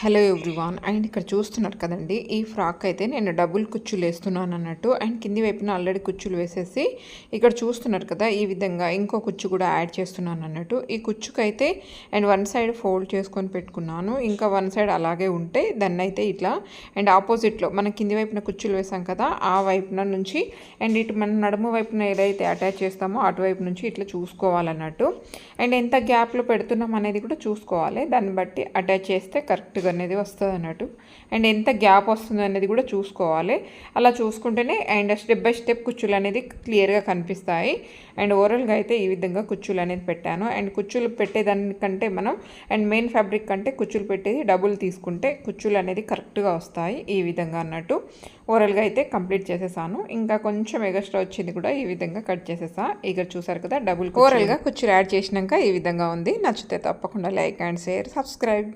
Hello everyone and ఇక్కడ చూస్తున్నారు కదండి ఈ ఫ్రాక్ అయితే నేను డబుల్ కుచ్చులు వేస్తున్నాను అన్నట్టు. అండ్ కింది వైపున ఆల్రెడీ కుచ్చులు వేసేసి ఇక్కడ చూస్తున్నారు కదా ఈ విధంగా ఇంకో కుచ్చు కూడా యాడ్ చేస్తున్నాను అన్నట్టు. ఈ కుచ్చుకైతే అండ్ వన్ సైడ్ ఫోల్డ్ చేసుకొని పెట్టుకున్నాను. ఇంకా వన్ సైడ్ అలాగే ఉంటే దాన్ని అయితే ఇట్లా. అండ్ ఆపోజిట్లో మనం కింది వైపున కుచ్చులు వేసాం కదా ఆ వైపున నుంచి అండ్ ఇటు మన నడుము వైపున ఏదైతే అటాచ్ చేస్తామో అటువైపు నుంచి ఇట్లా చూసుకోవాలన్నట్టు. అండ్ ఎంత గ్యాప్లో పెడుతున్నాం అనేది కూడా చూసుకోవాలి. దాన్ని బట్టి అటాచ్ చేస్తే కరెక్ట్గా అనేది వస్తుంది అన్నట్టు. అండ్ ఎంత గ్యాప్ వస్తుంది అనేది కూడా చూసుకోవాలి. అలా చూసుకుంటేనే అండ్ స్టెప్ బై స్టెప్ కుచ్చులు అనేది క్లియర్గా కనిపిస్తాయి. అండ్ ఓవరాల్గా అయితే ఈ విధంగా కుచ్చులు అనేది పెట్టాను. అండ్ కుచ్చులు పెట్టేదానికంటే మనం అండ్ మెయిన్ ఫ్యాబ్రిక్ కంటే కుచ్చులు పెట్టేది డబుల్ తీసుకుంటే కుచ్చులు అనేది కరెక్ట్గా వస్తాయి ఈ విధంగా అన్నట్టు. ఓవరాల్గా అయితే కంప్లీట్ చేసేసాను. ఇంకా కొంచెం ఎగస్ట్రా వచ్చింది కూడా ఈ విధంగా కట్ చేసేసా. ఇక్కడ చూసారు కదా డబుల్ ఓవరాల్గా కుచ్చులు యాడ్ చేసినాక ఈ విధంగా ఉంది. నచ్చితే తప్పకుండా లైక్ అండ్ షేర్ సబ్స్క్రైబ్.